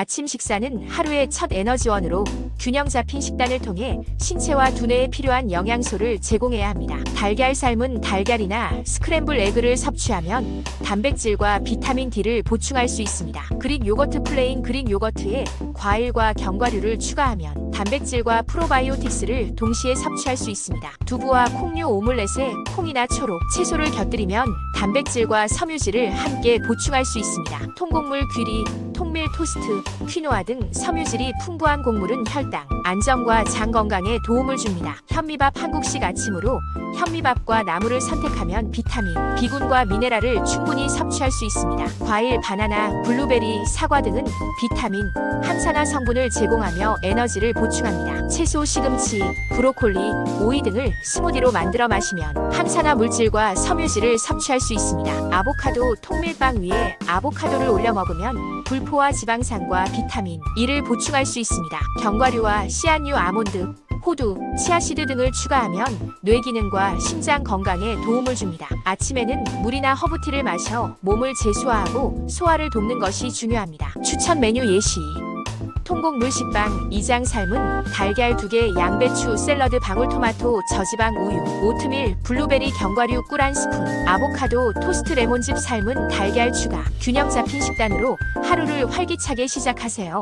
아침 식사는 하루의 첫 에너지원으로 균형 잡힌 식단을 통해 신체와 두뇌에 필요한 영양소를 제공해야 합니다. 달걀 삶은 달걀이나 스크램블 에그를 섭취하면 단백질과 비타민 D를 보충할 수 있습니다. 그릭 요거트 플레인 그릭 요거트에 과일과 견과류를 추가하면 단백질과 프로바이오틱스를 동시에 섭취할 수 있습니다. 두부와 콩류 오믈렛에 콩이나 초록, 채소를 곁들이면 단백질과 섬유질을 함께 보충할 수 있습니다. 통곡물 귀리, 통밀 토스트, 퀴노아 등 섬유질이 풍부한 곡물은 혈당, 안정과 장 건강에 도움을 줍니다. 현미밥 한국식 아침으로 현미밥과 나물을 선택하면 비타민, 비군과 미네랄을 충분히 섭취할 수 있습니다. 과일, 바나나, 블루베리, 사과 등은 비타민, 항산화 성분을 제공하며 에너지를 보충합니다. 채소, 시금치, 브로콜리, 오이 등을 스무디로 만들어 마시면 항산화 물질과 섬유질을 섭취할 수 있습니다. 아보카도 통밀빵 위에 아보카도를 올려 먹으면 불포화 지방산과 비타민 E를 보충할 수 있습니다. 견과류와 씨앗류 아몬드, 호두, 치아시드 등을 추가하면 뇌 기능과 심장 건강에 도움을 줍니다. 아침에는 물이나 허브티를 마셔 몸을 제수화하고 소화를 돕는 것이 중요합니다. 추천 메뉴 예시 통곡물 식빵, 이장 삶은 달걀 2개, 양배추, 샐러드, 방울토마토, 저지방 우유, 오트밀, 블루베리, 견과류 꿀 한 스푼, 아보카도, 토스트 레몬즙 삶은 달걀 추가, 균형 잡힌 식단으로 하루를 활기차게 시작하세요.